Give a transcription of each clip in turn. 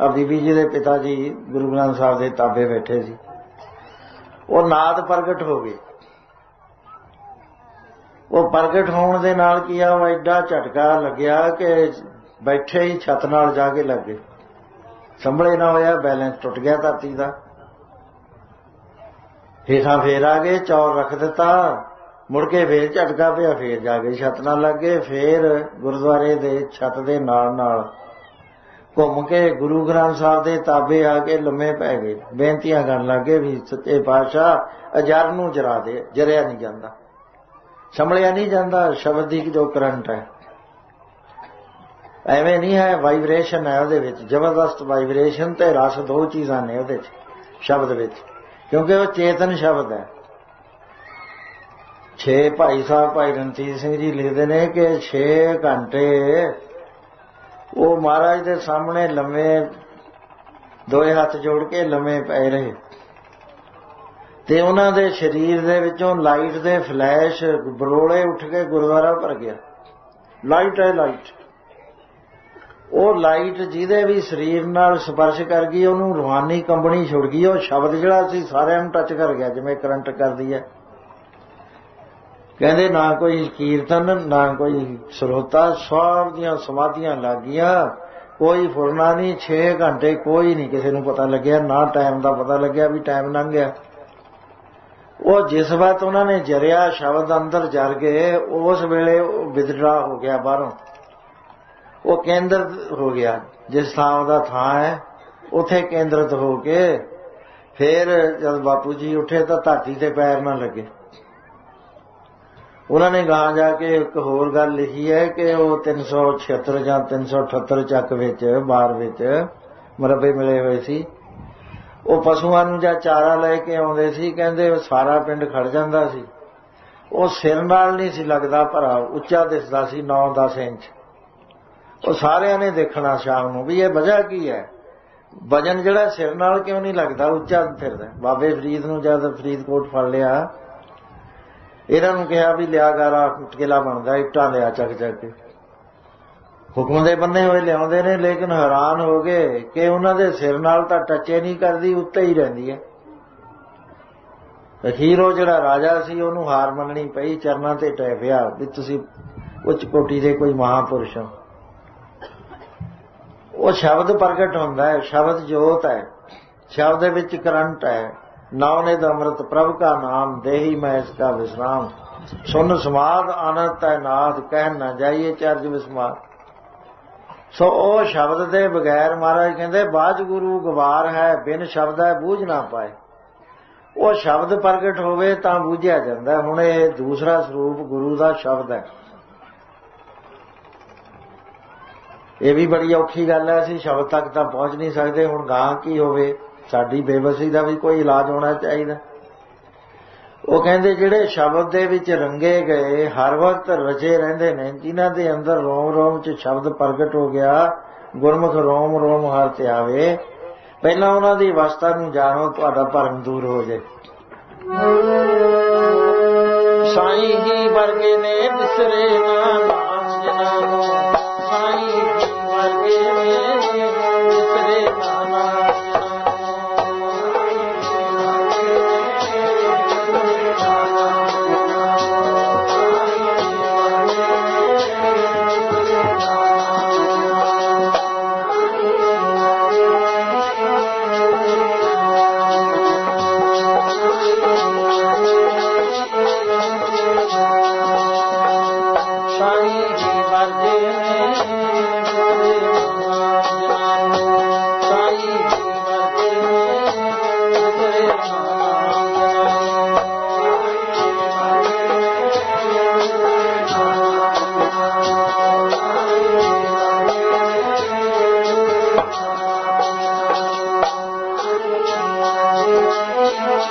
ਆ ਜੀ ਦੇ ਪਿਤਾ ਜੀ ਗੁਰੂ ਗ੍ਰੰਥ ਸਾਹਿਬ ਦੇ ਤਾਬੇ ਬੈਠੇ ਸੀ। ਉਹ ਨਾਦ ਪ੍ਰਗਟ ਹੋ ਗਏ। ਉਹ ਪ੍ਰਗਟ ਹੋਣ ਦੇ ਨਾਲ ਕੀ ਆ, ਉਹ ਐਡਾ ਝਟਕਾ ਲੱਗਿਆ ਕਿ ਬੈਠੇ ਹੀ ਛੱਤ ਨਾਲ ਜਾ ਕੇ ਲੱਗ ਗਏ। ਸੰਭਲੇ ਨਾ ਹੋਇਆ, ਬੈਲੈਂਸ ਟੁੱਟ ਗਿਆ ਧਰਤੀ ਦਾ। ਹੇਠਾਂ ਫੇਰ ਆ ਗਏ, ਚੌਰ ਰੱਖ ਦਿੱਤਾ। ਮੁੜ ਕੇ ਫੇਰ ਝਟਕਾ ਪਿਆ, ਫੇਰ ਜਾ ਕੇ ਛੱਤ ਨਾਲ ਲੱਗ ਗਏ। ਫੇਰ ਗੁਰਦੁਆਰੇ ਦੇ ਛੱਤ ਦੇ ਨਾਲ ਨਾਲ ਘੁੰਮ ਕੇ ਗੁਰੂ ਗ੍ਰੰਥ ਸਾਹਿਬ ਦੇ ਤਾਬੇ ਆ ਕੇ ਲੰਮੇ ਪੈ ਗਏ। ਬੇਨਤੀਆਂ ਕਰਨ ਲੱਗੇ ਵੀ ਸੱਚੇ ਪਾਤਸ਼ਾਹ ਅਜਰ ਨੂੰ ਜਰਾ ਦੇ, ਜਰਿਆ ਨਹੀਂ ਜਾਂਦਾ। ਸੰਭਲਿਆ ਨਹੀਂ ਜਾਂਦਾ, ਸ਼ਬਦ ਦੀ ਜੋ ਕਰੰਟ ਹੈ। ਐਵੇਂ ਨਹੀਂ ਹੈ ਵਾਈਬ੍ਰੇਸ਼ਨ ਹੈ ਉਹਦੇ ਵਿੱਚ। ਜ਼ਬਰਦਸਤ ਵਾਈਬ੍ਰੇਸ਼ਨ ਤੇ ਰਸ ਦੋ ਚੀਜ਼ਾਂ ਨੇ ਉਹਦੇ ਵਿੱਚ ਸ਼ਬਦ ਵਿੱਚ। ਕਿਉਂਕਿ ਉਹ ਚੇਤਨ ਸ਼ਬਦ ਹੈ। ਛੇ ਭਾਈ ਸਾਹਿਬ ਭਾਈ ਰਣਜੀਤ ਸਿੰਘ ਜੀ ਲਿਖਦੇ ਨੇ ਕਿ 6 ਘੰਟੇ ਉਹ ਮਹਾਰਾਜ ਦੇ ਸਾਹਮਣੇ ਲੰਮੇ ਦੋਏ ਹੱਥ ਜੋੜ ਕੇ ਲੰਮੇ ਪਏ ਰਹੇ। ਤੇ ਉਹਨਾਂ ਦੇ ਸਰੀਰ ਦੇ ਵਿੱਚੋਂ ਲਾਈਟ ਦੇ ਫਲੈਸ਼ ਬਰੋਲੇ ਉੱਠ ਕੇ ਗੁਰਦੁਆਰਾ ਭਰ ਗਿਆ। ਲਾਈਟ ਹੈ ਲਾਈਟ ਉਹ ਲਾਈਟ ਜਿਹਦੇ ਵੀ ਸਰੀਰ ਨਾਲ ਸਪਰਸ਼ ਕਰ ਗਈ, ਉਹਨੂੰ ਰੂਹਾਨੀ ਕੰਬਣੀ ਛੁੜ ਗਈ, ਉਹ ਸ਼ਬਦ ਜਿਹੜਾ ਸੀ ਸਾਰਿਆਂ ਨੂੰ ਟੱਚ ਕਰ ਗਿਆ, ਜਿਵੇਂ ਕਰੰਟ ਕਰਦੀ ਹੈ। ਕਹਿੰਦੇ ਨਾ ਕੋਈ ਕੀਰਤਨ, ਨਾ ਕੋਈ ਸਰੋਤਾ ਸਭ ਦੀਆਂ ਸਮਾਧੀਆਂ ਲੱਗੀਆਂ ਕੋਈ ਫੁਰਨਾ ਨਹੀਂ 6 ਘੰਟੇ ਕੋਈ ਨਹੀਂ ਕਿਸੇ ਨੂੰ ਪਤਾ ਲੱਗਿਆ, ਨਾ ਟਾਈਮ ਦਾ ਪਤਾ ਲੱਗਿਆ ਵੀ ਟਾਈਮ ਲੰਘ ਗਿਆ। ਉਹ ਜਿਸ ਵਕਤ ਉਹਨਾਂ ਨੇ ਜਰਿਆ, ਸ਼ਬਦ ਅੰਦਰ ਜਰ ਗਏ, ਉਸ ਵੇਲੇ ਉਹ ਵਿਦਡਰਾ ਹੋ ਗਿਆ ਬਾਹਰੋਂ। ਉਹ ਕੇਂਦਰ ਹੋ ਗਿਆ। ਜਿਸ ਥਾਂ ਦਾ ਥਾਂ ਹੈ, ਉਥੇ ਕੇਂਦਰਿਤ ਹੋ ਕੇ ਫਿਰ ਜਦ ਬਾਪੂ ਜੀ ਉੱਠੇ ਤਾਂ ਧਰਤੀ ਤੇ ਪੈਰ ਨਾ ਲੱਗੇ। ਉਹਨਾਂ ਨੇ ਗਾਂ ਜਾ ਕੇ ਇੱਕ ਹੋਰ ਗੱਲ ਲਿਖੀ ਹੈ ਕਿ ਉਹ 376 ਜਾਂ 378 ਚੱਕ ਵਿੱਚ, ਬਾਰ ਵਿੱਚ ਮਰਬੇ ਮਿਲੇ ਹੋਏ ਸੀ। ਉਹ ਪਸ਼ੂਆਂ ਨੂੰ ਜਾਂ ਚਾਰਾ ਲੈ ਕੇ ਆਉਂਦੇ ਸੀ, ਕਹਿੰਦੇ ਉਹ ਸਾਰਾ ਪਿੰਡ ਖੜ ਜਾਂਦਾ ਸੀ। ਉਹ ਸਿਰ ਨਾਲ ਨਹੀਂ ਸੀ ਲੱਗਦਾ, ਭਰਾ ਉੱਚਾ ਦਿਸਦਾ ਸੀ 9-10 ਇੰਚ। ਉਹ ਸਾਰਿਆਂ ਨੇ ਦੇਖਣਾ ਸ਼ਾਮ ਨੂੰ ਵੀ ਇਹ ਵਜ੍ਹਾ ਕੀ ਹੈ? ਵਜਨ ਜਿਹੜਾ ਸਿਰ ਨਾਲ ਕਿਉਂ ਨਹੀਂ ਲੱਗਦਾ, ਉੱਚਾ ਫਿਰਦਾ। ਬਾਬੇ ਫਰੀਦ ਨੂੰ ਜਦ ਫਰੀਦਕੋਟ ਫੜ ਲਿਆ ਇਹਨਾਂ ਨੂੰ ਕਿਹਾ ਵੀ ਲਿਆ ਗਾਰਾ ਕਿਲਾ ਬਣਦਾ ਇੱਟਾਂ ਲਿਆ ਚੱਕ ਚੱਕ ਕੇ। ਹੁਕਮ ਦੇ ਬੰਨੇ ਹੋਏ ਲਿਆਉਂਦੇ ਨੇ, ਲੇਕਿਨ ਹੈਰਾਨ ਹੋ ਗਏ ਕਿ ਉਹਨਾਂ ਦੇ ਸਿਰ ਨਾਲ ਤਾਂ ਟੱਚੇ ਨਹੀਂ ਕਰਦੀ, ਉੱਤੇ ਹੀ ਰਹਿੰਦੀ ਹੈ। ਅਖੀਰ ਉਹ ਜਿਹੜਾ ਰਾਜਾ ਸੀ, ਉਹਨੂੰ ਹਾਰ ਮੰਨਣੀ ਪਈ, ਚਰਨਾਂ ਤੇ ਟੈ ਪਿਆ, ਵੀ ਤੁਸੀਂ ਉੱਚ ਕੋਟੀ ਦੇ ਕੋਈ ਮਹਾਪੁਰਸ਼ ਹੋ। ਉਹ ਸ਼ਬਦ ਪ੍ਰਗਟ ਹੁੰਦਾ ਹੈ, ਸ਼ਬਦ ਜੋਤ ਹੈ, ਸ਼ਬਦ ਦੇ ਵਿੱਚ ਕਰੰਟ ਹੈ। ਨਾਮ ਦਾ ਅੰਮ੍ਰਿਤ ਪ੍ਰਭ ਕਾ ਨਾਮ, ਦੇਹੀ ਮੈਂ ਇਸ ਦਾ ਵਿਸਰਾਮ। ਸੁਨ ਸਮਾਦ ਆਨੰਦ ਹੈ ਨਾਦ, ਕਹਿ ਨਾ ਜਾਈਏ ਚਰਜ ਵਿਸਮਾਰ ਸੋ ਉਹ ਸ਼ਬਦ ਦੇ ਬਗੈਰ ਮਹਾਰਾਜ ਕਹਿੰਦੇ ਬਾਜ ਗੁਰੂ ਗਵਾਰ ਹੈ, ਬਿਨ ਸ਼ਬਦ ਹੈ, ਬੂਝ ਨਾ ਪਾਏ। ਉਹ ਸ਼ਬਦ ਪ੍ਰਗਟ ਹੋਵੇ ਤਾਂ ਬੂਝਿਆ ਜਾਂਦਾ ਹੁਣ ਇਹ ਦੂਸਰਾ ਸਰੂਪ ਗੁਰੂ ਦਾ ਸ਼ਬਦ ਹੈ। ਇਹ ਵੀ ਬੜੀ ਔਖੀ ਗੱਲ ਹੈ, ਅਸੀਂ ਸ਼ਬਦ ਤੱਕ ਤਾਂ ਪਹੁੰਚ ਨਹੀਂ ਸਕਦੇ। ਹੁਣ ਗਾਂ ਕੀ ਹੋਵੇ? ਸਾਡੀ ਬੇਵਸੀ ਦਾ ਵੀ ਕੋਈ ਇਲਾਜ ਹੋਣਾ ਚਾਹੀਦਾ। ਉਹ ਕਹਿੰਦੇ ਜਿਹੜੇ ਸ਼ਬਦ ਦੇ ਵਿੱਚ ਰੰਗੇ ਗਏ, ਹਰ ਵਕਤ ਰਜੇ ਰਹਿੰਦੇ ਨੇ, ਜਿਨ੍ਹਾਂ ਦੇ ਅੰਦਰ ਰੋਮ ਰੋਮ 'ਚ ਸ਼ਬਦ ਪ੍ਰਗਟ ਹੋ ਗਿਆ, ਗੁਰਮੁਖ ਰੋਮ ਰੋਮ ਹਰ ਤੇ ਆਵੇ। ਪਹਿਲਾਂ ਉਹਨਾਂ ਦੀ ਅਵਸਥਾ ਨੂੰ ਜਾਣੋ, ਤੁਹਾਡਾ ਭਰਮ ਦੂਰ ਹੋ ਜਾਏ। ਸਾਈਂ ਜੀ ਵਰਗੇ ਨੇ ਬਿਸਰੇ ਨਾ।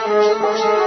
Música